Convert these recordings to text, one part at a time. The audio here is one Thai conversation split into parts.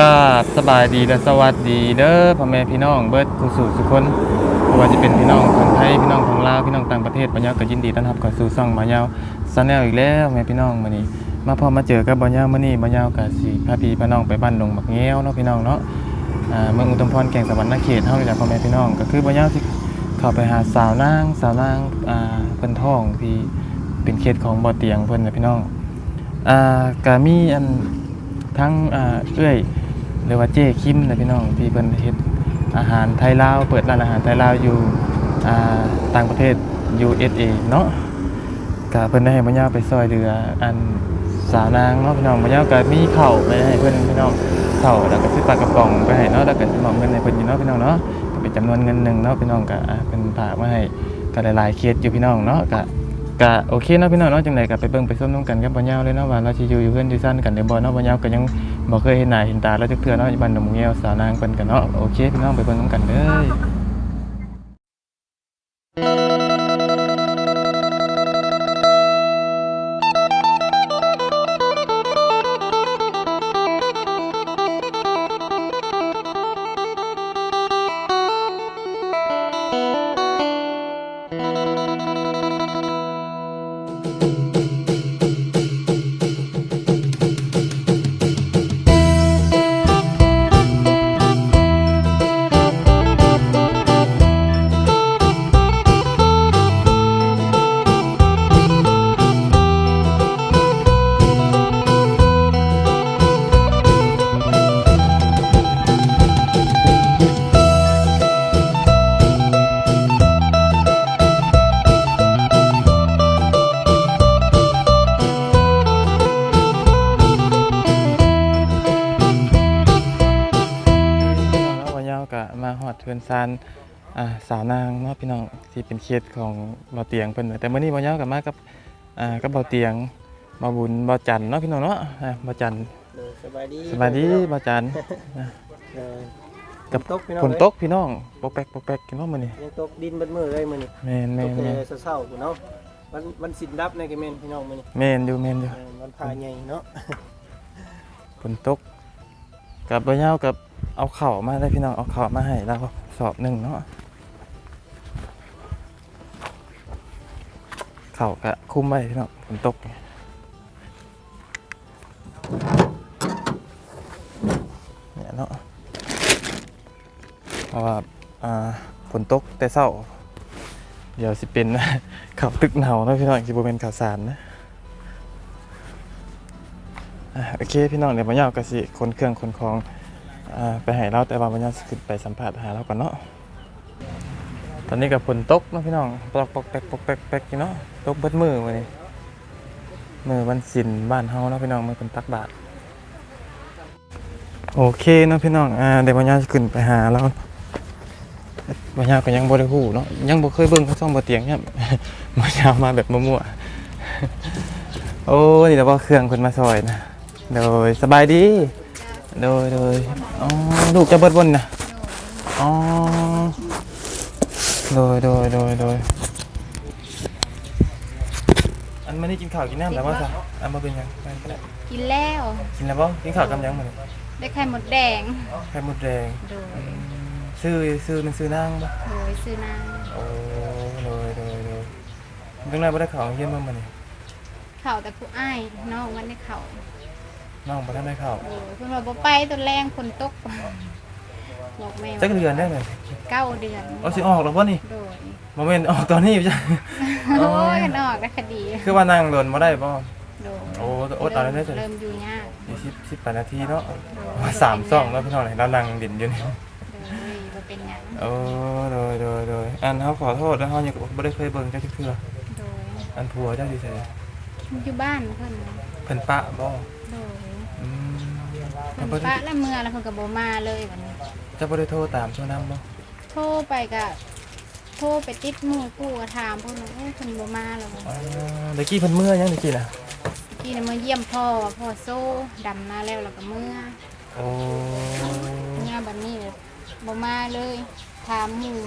กราบสบายดีและสวัสดีเด้อพ่อแม่พี่น้องเบิดผู้สู่สุคนบ่ว่าจะเป็นพี่น้องคนไทยพี่น้องของลาวพี่น้องต่างประเทศบ่ยาก็ยินดีต้อนรับเข้าสู่ช่องบ่ยาวซาแนลอีกแล้วแม่พี่น้องมื้อนี้ มาพอมาเจอกับบ่ยาวมื้อนี้บ่ยาวก็สิพาพี่พาน้องไปบ้านดงบักแง้วเนาะพี่น้องเนาะอ่าเมืองอุดมพรแก่งสวรรค์นเขตเฮานี่แหละพ่อแม่พี่น้องก็คือบ่ยาวสิเข้าไปหาสาวนางสาวนางอ่าเพิ่นท้องที่เป็นเขตของบ่อเตียงเพิ่นนะพี่น้องอ่าก็มีอันทั้งอ่าเอื้อย หรือว่าเจ้คิมนะพี่น้องที่เพิ่นเฮ็ดอาหารไทยลาวเปิดร้านอาหารไทยลาวอยู่ต่างประเทศ USA เนาะก็เพิ่นได้ให้มาย่าไปซอยเรืออันสาวนางเนาะพี่น้องมาย่าก็มีเข้าไปให้เพิ่นพี่น้องเข้าแล้วก็ซื้อปลากระป๋องไปให้เนาะแล้วก็มอบเงินให้เพิ่นอยู่เนาะพี่น้องเนาะก็เป็นจำนวนเงินหนึ่งเนาะพี่น้องก็เพิ่นฝากมาให้ก็หลายๆเคสอยู่พี่น้องเนาะก็ก็โอเคเนาะพี่น้องเนาะจังไดก็ไปเบิ่งไปส้มน้ำกันกับบ่ยาวเลยเนาะว่าเราสิอยู่อยู่เพื่อนอยู่ซ่นกันได้บ่เนาะบ่ยาวก็ยัง บ่เคยเห็นหน้าเห็นตาแล้วจักเทื่อเนาะอยู่บ้านหนองหมูแยวสาวนางเพิ่นกันเนาะโอเคพี่น้องไปเบิ่งน้ำกันเด้อ ซานอ่าสาวนางเนาะพี่น้องที่เป็นเคสของบ่เตียงเพิ่นแต่มื้อนี้บ่ยาวก็มากับอ่ากับบ่เตียงบ่บุญบ่จันเนาะพี่น้องเนาะอ่าบ่จันเออสบายดีสบายดีบ่จันเออกับตกพี่น้องฝนตกพี่น้องปอกแป๊กปอกแป๊กกินว่ามื้อนี้ยังตกดินเบัดมือเลยมื้อนี้แม่นตแม่กนแม่นแต่เช้าๆพุ่นเนาะวันวันสินดับในกระเมนพี่น้องมื้อนี้แม่นอยู่แม่นอยู่เออวันพาใหญ่เนาะฝนตกกับบ่ยาวกับเอาข้าวมาได้พี่น้องเอาข้าวมาให้เรา สอบหนึ่งเนาะข้าวก็คุ้มไว้พี่น้องฝนตกเนี่ยเนาะเพราะว่าอ่าฝนตกแต่เช้า เดี๋ยวสิเป็นข้าวตึกหนาวเนาะพี่น้องสิบเป็นข้าวสารนะอะโอเคพี่น้องเดี๋ยวบัญญัติก็สิคนเครื่องคนของ ไปให้เราแต่ว่าบัญญัติสิขึ้นไปสัมผัสหาเราก่อนเนาะตอนนี้กับฝนตกเนาะพี่น้องปอกปอกแปกปอกแปกแปกอยู่เนาะตกเบิดมือวันนี้มือวันศิลบ้านเฮาเนาะพี่น้องมือเป็นตักบาทโอเคเนาะพี่น้องอ่าเดี๋ยวบัญญัติสิขึ้นไปหาเราบัญญัติก็ยังบ่ได้ฮู้เนาะยังบ่เคยเบิ่งเขาซ่องบ่เตียงเนี่ยบัญญัติมาแบบมั่วๆโอ้นี่แต่ว่าเครื่องเพิ่นมาซอยนะโดยสบายดี โดยโดยอ๋อลูกจะเบิดบนนะอ๋อโดยโดยโดยโดยอันมานี่กินข้าวกินน้ำแล้วว่าซะอันมาเป็นยังไปก็ได้กินแล้วกินแล้วบ่กินข้าวกับยังมื้อนี้ได้ไข่มดแดงไข่มดแดงโดยอืมซื้อซื้อมันซื้อนางบ่โดยซื้อน้โอ้โดยโดยโดยจังได๋บ่ได้ข้าวเฮียนมามื้อนี้ำเข่าแต่ผู้อ้ายน้องมันได้เข่า น้องบ่ทันได้ข้าวโดยเพิ่นว่าบ่ไปตัวแรงฝนตกบอกแม่จักเดือนได้ไหมเก้าเดือนเอาสิออกแล้วบ่นี่โดยบ่แม่นออกตอนนี้จ้ะ โอ้ยกันออกได้คดีคือว่านั่งโดนบ่ได้บ่ โดยโอ้โอ้ตอนนั้นได้สิ เริ่มอยู่ยากยี่สิบสิบแปดนาทีเนาะโดยสามสองแล้วพี่น้องเห็นเรานั่งดินอยู่นี่ โดยบ่เป็นหยังโอ้โดยโดยโดยอันเขาขอโทษแล้วเขายังไม่ได้เคยเบิ่งเจ้าที่เพื่อโดยอันผัวเจ้าที่เฉยอยู่บ้านเพิ่นเพิ่นปะบ่โดย อืมเพิ่เพิ่นนบ่ปะได้แล้วเมื่อแล้วเพิ่นก็บ่มาเลยบัดนี้เจ้าบ่ได้โทรตามช่วงนั้นบ่โทรไปก็โทรไปติดหมู่กู้ก็ถามเพิ่นว่าเอ้ยเพิ่นบ่มาแล้วบ่อ๋อเมื่อกี้เพิ่นเมื่อยังเมื่อกี้น่ะพี่น่ะมาเยี่ยมพ่อพ่อโซ่ดำมาแล้วแล้วก็เมื่อโอ้เมื่อบัดนี้เลยบ่มาเลยถามหมู่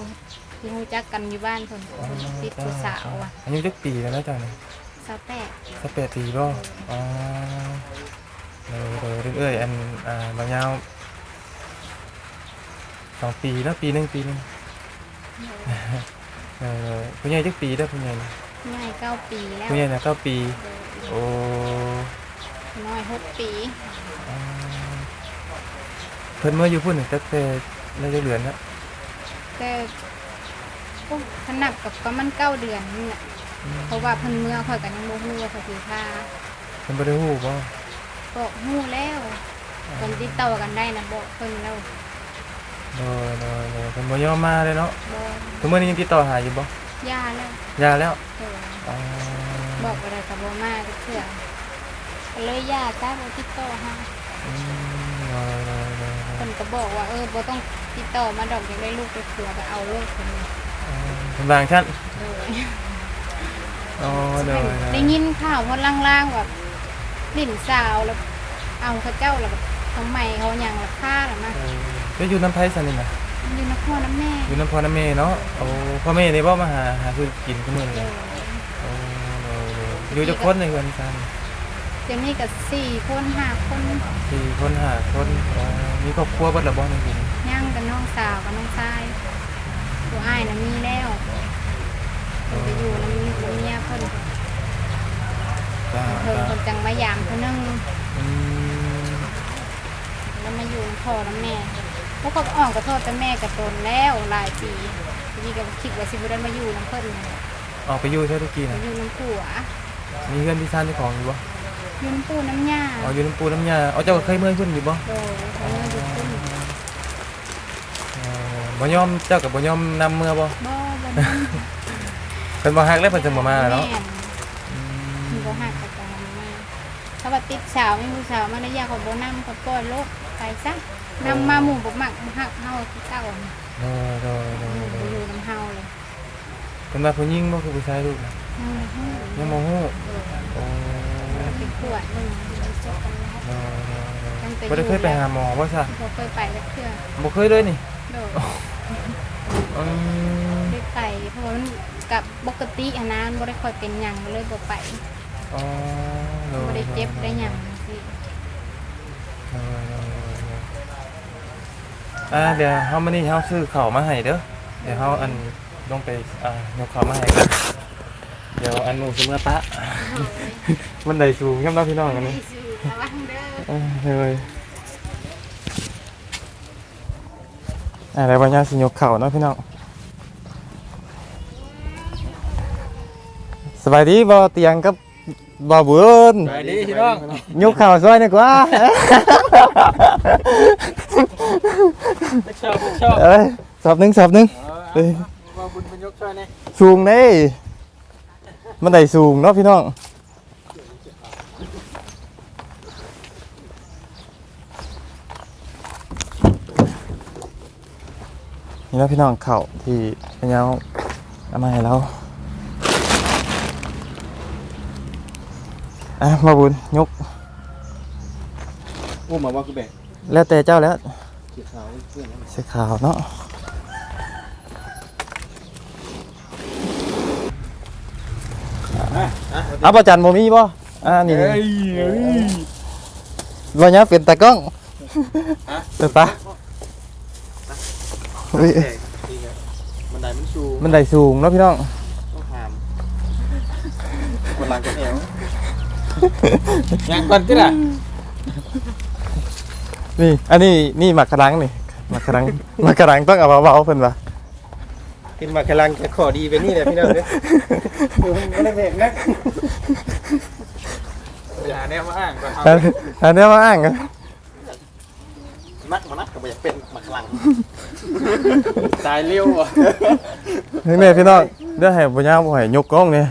ที่รู้จักกันอยู่บ้านเพิ่นคนติดผู้สาวอะอายุจักปีแล้วนะจ๊ะเนี่ยสาวแปดสักแปดปีบ่อ๋อ โดยโดยเอ้ยอันอ่าบางยาวสองปีแล้วปีหนึงปีหนึงเออผู้ใหญ่จักปีได้อผู้ใหญ่น่ะง่ายเก้าปีแล้วผู้ใหญ่น่ะเก้าปี โอ้น้อยหกปีอ่าเพิ่นเมื่ออยู่พุ่นนี่ตั้งแต่ได้จักเดือนแล้วแต่พวกขนับกับก็มันเก้าเดือนนี่แหละเพราะว่าเพิ่นเมื่อข่อยกันยังบ่ฮู้ว่าเขาสิพาเพิ่นบ่ได้ฮู้บ่ บอกฮู้แล้วเพิ่นติดต่อกันได้นะบอกเพิ่นแล้วโดยโดยโดยเพิ่นบ่ยอมมาเลยเนาะบอกทุกมื้อนี้ยังติดต่อหาอยู่บ่ย่าแล้วยาแล้วเอออ๋อบอกอะไรกับบ่มาก็เถื่อก็เลยย่าจ้าบ่ติดต่อหาอืมโดยโดยโดยโดยเพิ่นก็บอกว่าเออบ่ต้องติดต่อมาดอกอยากได้ลูกไปเผื่อไปเอาลูกเพิ่นอ๋อเป็นบางชั้นเออ อ๋อโดยโดย ได้ยินข่าวว่าล่างๆแบบ ลิ่นสาวแล้วเอาเขาเจ้าแล้วแบบทำไมเขาอย่างราคาหรือมาเออไปอยู่น้ำไผซั่นนี่น่ะอยู่นครน้ำแม่อยู่น้ำพ่อน้ำแม่เนาะโอ้พ่อแม่นี่บ่มาหาหาคือกินซุมื้อเอนี่อโอ้โดยโดยอยู่จักคนในเฮือนซั่นเดี๋ยวนี้ก็สี่คนห้าคนสี่คนห้าคนอ๋อมีครอบครัวเบิดแล้วบ่ในกินย่างกับน้องสาวกับน้องชายผู้อ้ายน่ะมีแล้วเพิ่นไปอยู่น้ำน้ำเมียเพิ่นจ้า เพิ่นจ้าเพิ่นจังมายามเพิ่นนึงอืมแล้วมาอยู่น้ำพ่อน้ำแม่พวกเขาก็อ่อนกับโทษแต่แม่กับตนแล้วหลายปีทีนี้ก็คิดว่าสิบุได้มาอยู่น้ำเพิ่นน่ะออกไปอยู่ใช่ทุกกี้มาน่ะอยู่น้ำผัวมีเพื่อนที่ซ่านที่ของอยู่บ่อยู่น้ำปูน้ำยาอ๋ออยู่น้ำปูน้ำยาเอาเจ้าก็เคยเมื่อยขึ้นอยู่บ่โดยเขาเมื่ออยู่ขึ้นเออบ่ยอมเจ้ากับบ่ยอมนำเมื่อบ่บ่บ่นั่นเพิ่นบ่ฮักแล้วเพิ่นจะบ่มาเนาะแม่นอืมมีบ่ หักกับจังมาถ้าว่าติดสาวไม่มีสาวมาได้ยากกว่าบ่นำก็ปล่อยโลกไปซะนำมาหมู่บ่มักบ่ฮักเฮาคือเก่าโดยโดยโดหยมู่โดบ่ยอยู่นำเฮาเลยเพิ่นว่าผู้หญิงบ่คือผู้ชายลูกน่ะเฮาเลยฮู้ยังบ่ฮู้โอ้ไปขวดหนึงไปเจาะกันแล้วโดยโดยโดยบ่ได้เคยไปหาหมอบ่ซะบ่เคยไปจักเทื่อบ่เคยเลยนี่โดยอืมได้ไปเพราะว่ามันกับปกติอะนะมันบ่ได้ค่อยเป็นหยังก็เลยบ่ไป อ๋อโดยบ่ได้เจ็บได้หยังสิโดยโดยโดยโดยอ่าเดี๋ยวเฮามื้อนี้เฮาซื้อข้าวมาให้เด้อเดี๋ยวเฮาอันลงไปอ่ายกข้าวมาให้กันเดี๋ยวอันหนูสิเมื่อปะ มันได้สูงยามเราพี่น้องกันนี่ สิระวังเด้อ เออเลยอะไรวะเนี่ยสิยกเข่าเนาะพี่น้องสบายดีบ่เตียงกับ บ่บุญไปดีพี่น้องยกเข่าซอยหนี่อยกว่าชอบชอบเอ้ยสอบหนึ่งสอบหนึ่งเอ้ยว่าบุญเป็นยกช่วยนี่สูงเด้มันได้สูงเนาะพี่น้องนี่เนาะพี่น้องเข่าที่พะเยาเอามาให้เรา อะมาบุญยกอุ้มมาว่าคือแบกแล้วแต่เจ้าแล้วเกี่ยวขาวเพื่อนเสื้อขาวเนาะเอาประจันบ่มีบ่อ่านี่เฮ้ยบ่เนี้ยเป็นตากล้องเออปะเฮ้ยมันไดมันชูมันได้สูงเนาะพี่น้องต้องหามคนหลังกันเอว งานก่อนก็ได้นี่ อันนี้นี่หมักกระดังนี่หมักกระดังหมักกระดังต้องเอาเบาๆเพิ่นว่ากินมากำลังจะขอดีไปนี่เลยพี่น้องเนี่ยไม่ได้แบกนะอย่าแนวมาอ้างก่อนอันอันนี้มาอ้างกันนักมานักก็ไม่อยากเป็นหมักหลังตายเร็วอะนี่แม่พี่น้องเดี๋ยวให้บ่ยาวบ่ให้ยกกล้องนี่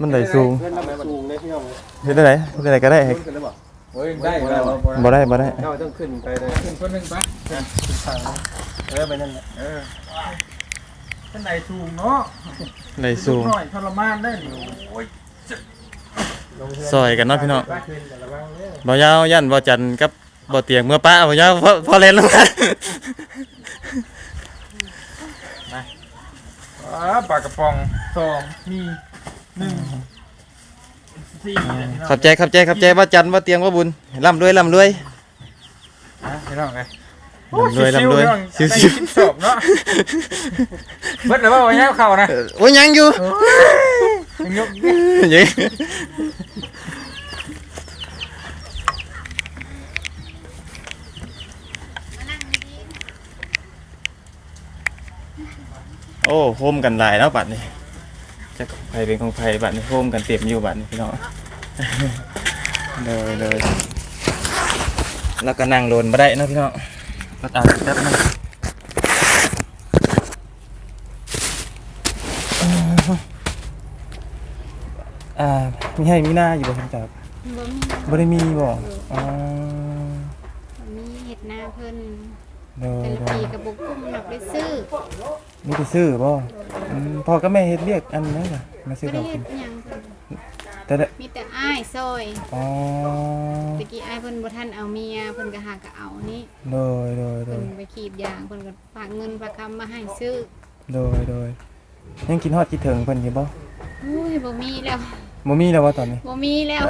มันได้สูง เพื่อนเราสูงเลยพี่น้องเฮ็ดได้ไหนเฮ็ดได้ไหนก็ได้ให้ขึ้นได้บ่โอ้ยได้แล้วบ่ได้บ่ได้เราต้องขึ้นไปเลยขึ้นคนหนึ่งปะขึ้นทางเออไปนั่นแหละเออท่านใดสูงเนาะได้สูงหน่อยทรมานได้หนิโอ้ยซอยกันเนาะพี่น้องไปขึ้นแต่ระวังเนี่ยบ่ยาวยันบ่จันกับบ่เตียงเมื่อป้าบ่ยาวพอพอเล่นลงมาอ่าปลากระป๋องสองมีหนึ่ง สี่เนี่ยพี่น้องขอบใจขอบใจขอบใจบ่จันบ่เตียงบ่บุญร่ำรวยร่ำรวยอะพี่น้องไงโอ้ยลำรวยชิวลำรวยๆเนาะชิวได้ชิวกินศพเนาะเบิดแล้วว่าวันนี้เข้านะโอ้ยยังอยู่ยังยกยังโอ้โฮมกันหลายแล้วบัดนี้ จะใครเป็นของใครบัดนี้โฮมกันเต็มอยู่บัดนี้พี่น้องเลยเลยแล้วก็นั่งโลนมาได้เนาะพี่น้องก็ตามแป๊บนึงอ่ามีให้มีหน้าอยู่บ่ครับจับบ่มีบ่ได้มีบ่อ๋อบ่มีเฮ็ดหน้าเพิ่นเลยแต่ละเลปียก็บ่กุ้มดอกได้ซื้อ มีแต่ซื้อบ่อืมพ่อกับแม่เฮ็ดเรียกอันนั้นล่ะมาซื้อบ่ได้ข้าวเฮ็กิดนหยังเพิ่นแต่ละมีแต่อ้ายซอยอ๋อตะกี้อ้ายเพิ่นบ่ทันเอาเมียเพิ่นก็หาก็เอานี่เลยเลยเลเพิ่นยไปขีดยางเพิ่นก็ฝากเงินฝากคำมาให้ซื้อเลยเลยยังกินฮอดกินถึงเพิ่นอยู่บ่โอ้ยบ่มีแล้วบ่มีแล้วว่าตอนนี้ บ่มีแล้ว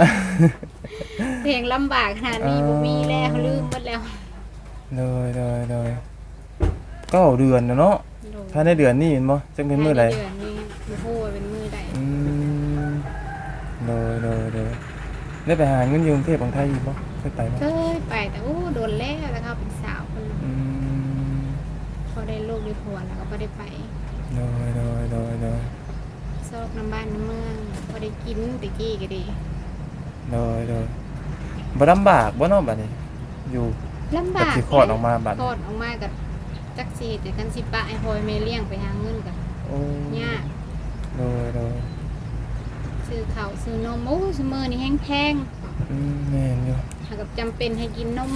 เพลงลำบากขนาดนี้บ่มีแล้วลืมหมดแล้ว เลยเลยเลยเก้าเดือนแล้วเนาะ ภายในเดือนนี้เห็นบ่จังเป็นมื้อใดเดือนนี้บ่ฮู้ว่าเป็นมื้อใดอืมเลยเลยเลยได้ไปหาเงินอยู่กรุงเทพของไทยอยู่บ่เคยไปบ่เคยไปแต่โอ้โดนแล้วแล้วเขาเป็นสาวเพิ่นอืมพอได้ลูกได้ผัวแล้วก็บ่ได้ไปเลยเลยเลยเลยซอกน้ำบ้านน้ำเมืองพอได้กินตะกี้ก็ดีเลยเลยบ่ลำบากบ่เนาะบัดนี้ อยู่ ลำกับบากสิคลอดออกมาบัด คลอดออกมากับ จักสิแต่กันสิปะให้พอยแม่เลี้ยงไปหาเงินกันโอ้ยากเลยเลยซื้อข้าวซื้อนมโอ้ซุมื้อนี้แฮงแพงอืมแม่นอยู่หากับจำเป็นให้กินนม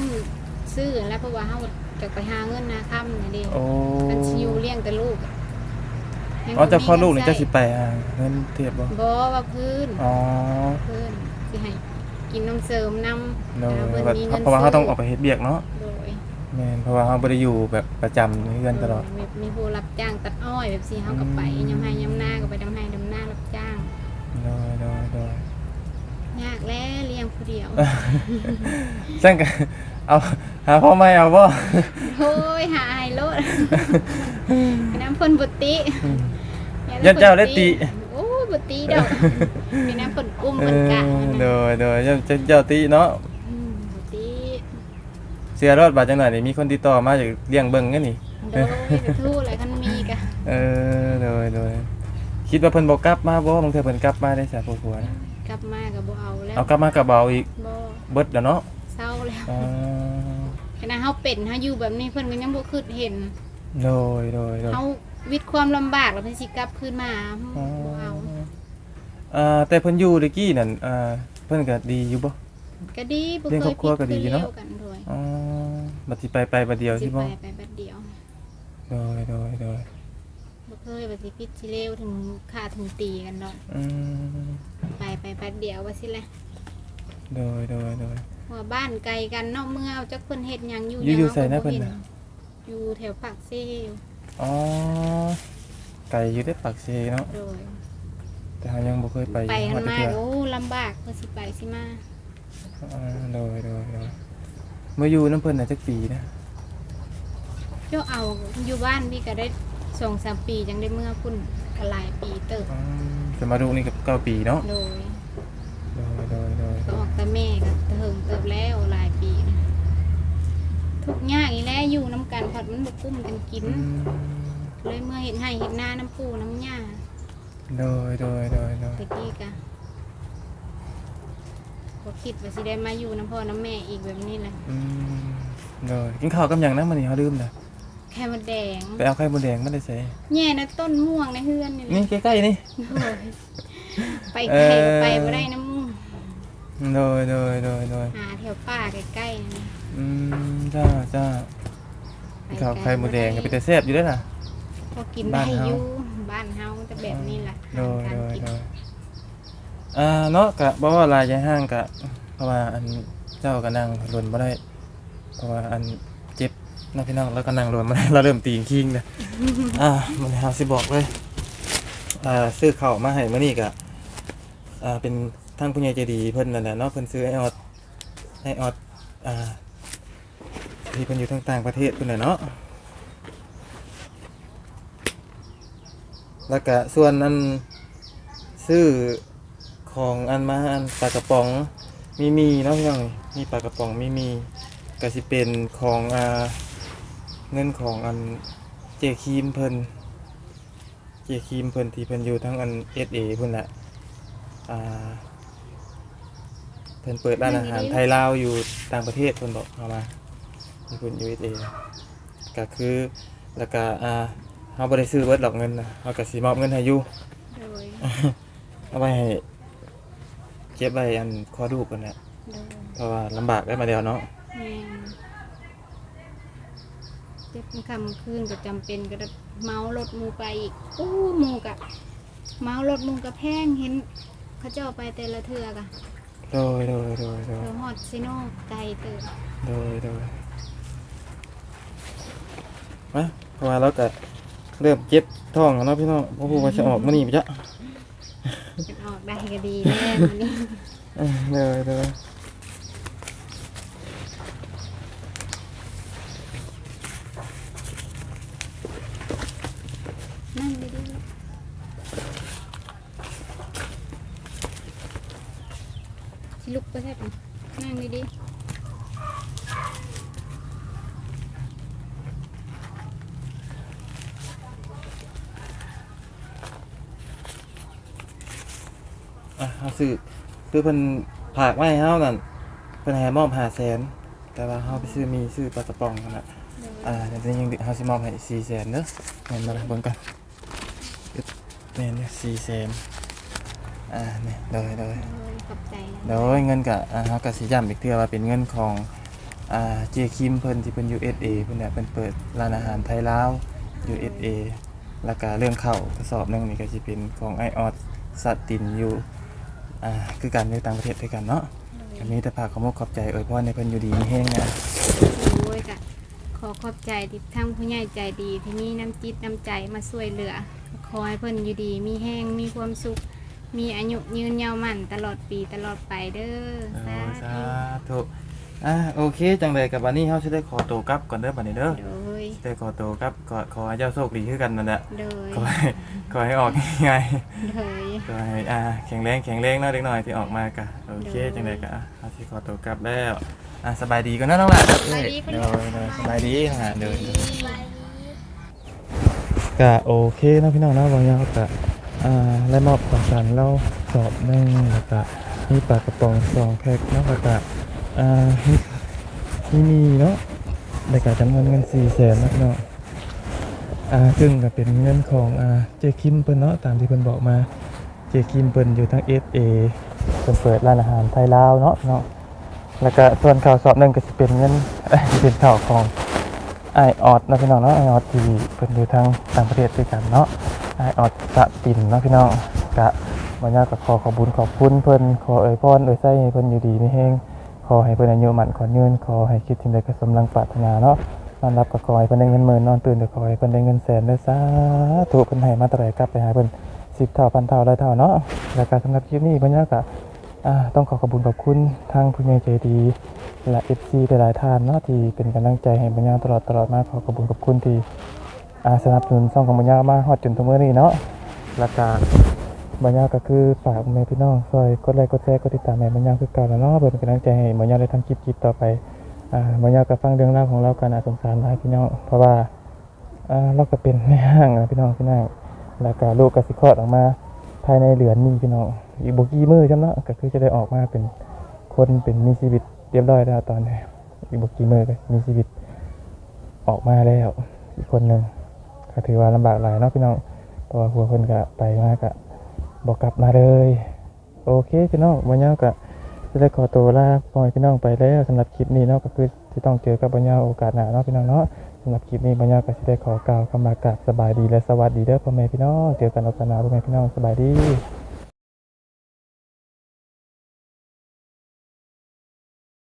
ซื้อแล้วเพราะว่าเฮาจะไปหาเงินนาค่ำนี่เด้โอ้กันสิอยู่เลี้ยงแต่ลูกอะแฮงอ๋อจะบ่มีคลอดลูกนี่เงิจะใช้สิไปหาเงินเทียบบ่บ่ว่าพื้นอ๋อพื้นสิให้กินนมเสริมนำเลยเพิ่นแบบมีเงินเพราะว่าเขาต้องออกไปเฮ็ดเบียกเนาะ โดย แม่นเพราะว่าเขาบ่ได้อยู่แบบประจำในเรือนตลอดมีมีผู้รับจ้างตัดอ้อยแบบสิเฮาก็ไปยำให้ยำหน้าก็ไปดำให้ดำหน้ารับจ้างโดยโดยโดยยากแล้วเลี้ยงผู้เดียวจังก็ เอาหาพ่อใหม่เอาบ่ โอ้ยหาไฮโลดเป็นน้ำพ่นบุติยันเจ้าได้ติ โอ้ยบุติดอกเป็นน้ำพ่นกุ้มเอพ่นกะอโดยโดยเจ้าเจ้าติเนาะอืมบุติเสียรอดบาดจังหน่อยนี่มีคนติดต่อมาอยากเลี้ยงเบิ่งกันนี่ โดยกระทู้อะไรคันมีกะเออโดยโดยคิดว่าเพิ่นบ่กลับมาบ่บางเทื่อเพิ่นกลับมาได้สาผัวๆนะกลับมากับบ่เอาแล้วเอากลับมากับเบาอีกบ่เบิดแล้วเนาะเศร้าแล้วอ๋อขณะเฮาเป็นเฮาอยู่แบบนี้เพิ่นก็ยังบ่คิดเห็นโดยโดยโดยเฮาวิตความลำบากแล้วเพิ่นสิกลับคืนมาอ๋อบ่เอาอ่าแต่เพิ่นอยู่ตะกี้นั่นอ่าเพิ่นก็ดีอยู่บ่ ก็ดีบ่เลี้ยงเคครอยบครัวก็ดีอยู่เนาะผิดคยลี้ยวกันด้วยอ๋อบัดสิไปไปบัดเดียวสิที่ไปบ่ไปบัดเดียวโดยโดยโดยบ่เคยว่าสิพิษสิเลวถึงฆ่าถึงตีกันดอกอืมไปไปบัดเดียวว่าสิแหละโดยโดยโดย ว่าบ้านไกลกันเนอกเมืองเอาจักเพิ่นเฮ็ดหยังอยู่อยู่อยู่หยังไสนะก็บ่เพิ่นห็น่ะ อยู่แถวปากเซ่อ๋อไกลอยู่ได้อปากเซเนาะโดยแต่เฮายังบ่เคยไปไปฮกัอนดมาเทื่อโอ้ลำบากเพิ่นสิไปสิมา อ่าโดยโดยโดยเมื่ออยู่น้ำเพิ่นน่ะจักปีนะเจ้าเอาอยู่บ้านพี่ก็ได้2-3ปีจังได้เมื่อพุ่นก็หลายปีเติบอืมแต่มาดูนี่ก็เก้าปีเนาะโดยโดยโดยโดยก็ออกแต่แม่ก็เถิงเติบแล้วหลายปีนะทุกข์ยากอีแลอยู่น้ำกันผัดมันบ่กุ้มกันกิน อืมเลยเมื่อเห็นให้เห็นหน้าน้ำปูน้ำหญ้าโดยโดยโดยโดยตะกี้กะ บ่คิดว่าสิได้มาอยู่น้ำพ่อน้ำแม่อีกแบบนี้แหละอืมโดยกินข้าวกับหยังนะมื้อนี้เฮาลืมน่ะแค่มาแดงไปเอาไข่มดแดงมาได้ใส่แย่นะต้นม่วงในเฮือนนี่แหละนี่ใกล้ๆนี่ โอ้ยไปไกลก็ไปบ่ได้น้ำมูกโดยโดยโดยโดยหาแถวป่าใกล้ๆนี่อืมจ้าจ้าไปข้าวไข่มดแดงก็เป็นแต่แซ่บอยู่เด้อน่ะ พอกินบ้าได้นเฮาอยู่บ้านเฮาจะแบบนี้แหละโดยการโดยกินโดย อ่าเนาะกะบ่ว่าลายใจห้างกะ เพราะว่าอันเจ้าก็นั่งหล่นบ่ได้ เพราะว่าอันเจ็บนะพี่น้องแล้วก็นั่งหล่นบ่ได้เราเริ่มตีนคิงนะอ่ามันหาสิบอกเลยอ่าซื้อข้าวมาให้มื้อนี้กะอ่าเป็นทางผู้ใหญ่ใจดีเพิ่นนั่นแหละเนาะเพิ่นซื้อให้ออดให้ออดอ่าที่เพิ่นอยู่ทางต่างประเทศเพิ่นน่ะเนาะแล้วก็ส่วนอันซื้อ ของอันมาอันปลากระป๋องมีมีเนาะพี่น้องมีปลากระป๋องมีมีก็สิเป็นของอ่าเงินของอันเจครีมเพิ่นเจครีมเพิ่นที่เพิ่นอยู่ทั้งอัน SA เพิ่นน่ะอ่าเพิ่นเปิดร้านอาหารไทยลาวอยู่ต่างประเทศเพิ่นบอกเอามาที่เพิ่น USA ก็คือแล้วก็อ่าเฮาบ่ได้ซื้อเบิดหรอกเงินนะเฮาก็สิมอบเงินให้อยู่โดยเอาไว้ให้ เก็บไว้อันคอดูกกันแหละโดยเพราะว่าลำบากได้มาเดียวเนาะแม่นเจ็บคำคืนก็จำเป็นก็ได้เมารถหมูไปอีกอู้หมูกะเมารถหมูกะแพงเห็น เขาเจ้าไปแต่ละเทือกะโดยโดยโดยโดยเธอฮอดซิโนไกลเติบโดยโดยมาเพราะว่าเราก็เริ่มเจ็บท้องแล้วเนาะพี่น้องเพราะว่าจะออกมานี่ไปจ้ะเป็นออ ก็ดีแน่นี่ เออเดยโดย นั่งดีดีสิลุกไปแทบนั่งดีดี อะเอาซื้อซื้อเพิ่นผากไว้ให้เฮานั่นเพิ่นให้มอบ500,000แต่ว่าเฮาไปซื้อมีซื้อปลากระป๋องนั่นน่ะอ่าเดี๋ยวจะยังเฮาสิมอบให้สี่แสนเนอะเงินมาละเบิ่งกันอึ๊บแม่นเนี่ยสี่แสนอ่านี่โดยโดยโอ้ยขอบใจนะโดยเงินกะอ่าเฮาก็สิย้ำอีกเทื่อว่าเป็นเงินของอ่าเจคิมเพิ่นที่เพิ่น USA เพิ่นเนี่ยเพิ่นเปิดร้านอาหารไทยลาว USA แล้วก็เรื่องข้าวกระสอบหนึงนี่ก็สิเป็นของไอออสสัตตินอยู่ อ่าคือการอยู่ต่างประเทศด้วยกันเนาะก็มีแต่ฝากขอมกขอบใจอวยพรให้เพิ่นอยู่ดีมีแฮงนะโอ้ยกะขอขอบใจที่ทั้งผู้ใหญ่ใจดีที่มีน้ำจิตน้ำใจมาช่วยเหลือ ขอให้เพิ่นอยู่ดี มีแห้งมีความสุข มีอายุยืนยาวมั่นตลอดปีตลอดไปเด้อโอ้สายสาธุธุ อ่าโอเค จังเลยกับวันนี้เขาจะได้ขอตัวกลับก่อนเด้อบัดนี้เด้อโดย ได้ขอตัวกลับก็ขอให้เจ้าโชคดีคือกันนั่นแหละโดย ขอให้ขอให้ออกง่ายโดย ๆขอให้อ่าแข็งแรงแข็งแรงเนาะเด็กหน่อยที่ออกมากะโอเคเด้อจังเลยกะเขาสิขอตัวกลับแล้วอ่าสบายดีก่อนนะน้องหลานสบายดีเด้อเด้อสบายดีฮะเด้อก็โอเคเนาะพี่น้องเนาะบางอย่างก็อ่าได้มอบของขวัญเราสอบหนึงแล้วก็มีปลากระป๋องสองแพ็คเนาะแล้วก็ อ่าที่นี่เนาะในการจำนวนเงิน4แสนนะพี่น้องอ่าซึ่งก็เป็นเงินของอ่าเจคิมเปิ้นเนาะตามที่เพิ่นบอกมาเจคิมเปิ้นอยู่ทั้ง SA เพิ่นเปิดร้านอาหารไทยลาวเนาะพี่น้องแล้วก็ส่วนข่าวสอบหนึงก็สิเป็นเงินเอ้ยสิเป็นข่าวของไอออดนะพี่น้องเนาะไอออดที่เพิ่นอยู่ทางต่างประเทศด้วยกันเนาะไอออดสะปินนะพี่น้องก็บ่ยากก็ขอขอบุญขอบคุณเพิ่นขอเอ่ยพรเอ่ยไส้ให้เพิ่นอยู่ดีมีแฮง อให้เพิ่นอายุมั่นขอยืนขอให้คิดถึงใดก็สมดังปรารถนาเนาะนอนรับก็ขอให้เพิ่นได้เงินหมื่นนอนตื่นก็ขอให้เพิ่นได้เงินแสนเด้อสาธุเพิ่นให้มาเท่าไหร่กลับไปหาเพิ่น10เท่าพันเท่าร้อยเท่าเนาะแล้วก็สำหรับคลิปนี้เพิ่นก็ต้องขอขอบคุณขอบคุณทางผู้ใหญ่ใจดีและ FC หลายๆท่านเนาะที่เป็นกำลังใจให้ปัญญาตลอดตลอดมาขอขอบคุณขอบคุณที่สนับสนุนช่องของปัญญามาฮอดจนถึงมื้อนี้เนาะแล้วก็ บรรยาก็คือฝากแม่พี่น้องซอยกดไลค์กดแชร์กดติดตามแม่บรรยาคือเก่าแล้วเนาะเพื่อเป็นกำลังใจให้บรรยาได้ทำคลิปคลิปต่อไปอ่าบรรยาก็ฟังเรื่องราวของเรากันอาสงสารหลายพี่น้องเพราะว่าอ่าเราก็เป็นแม่ห้างอะพี่น้องพี่น้องแล้วก็ลูกก็สิคลอดออกมา ภายในเดือนนี้พี่น้องอีกบกี่มือจำเนาะก็คือจะได้ออกมาเป็นคนเป็นมีชีวิตเรียบร้อยแล้วตอนนี้อีกบกี่มือก็มีชีวิตออกมาแล้วอีกคนหนึ่งก็ถือว่าลำบากหลายเนาะพี่น้องเพราะว่าหัวคนก็ไปมากอะ บอกกลับมาเลย โอเคพี่น้องวันนี้ก็จะได้ขอตัวลาพ่อแม่พี่น้องไปแล้วสำหรับคลิปนี้เนาะก็คือที่ต้องเจอกับบัญญาโอกาสหน้าเนาะพี่น้องเนาะสำหรับคลิปนี้บัญญาก็จะได้ขอกล่าวคำมากราบสบายดีและสวัสดีเด้อพ่อแม่พี่น้องเจอกันโอกาสหน้าพ่อแม่พี่น้องสบายดี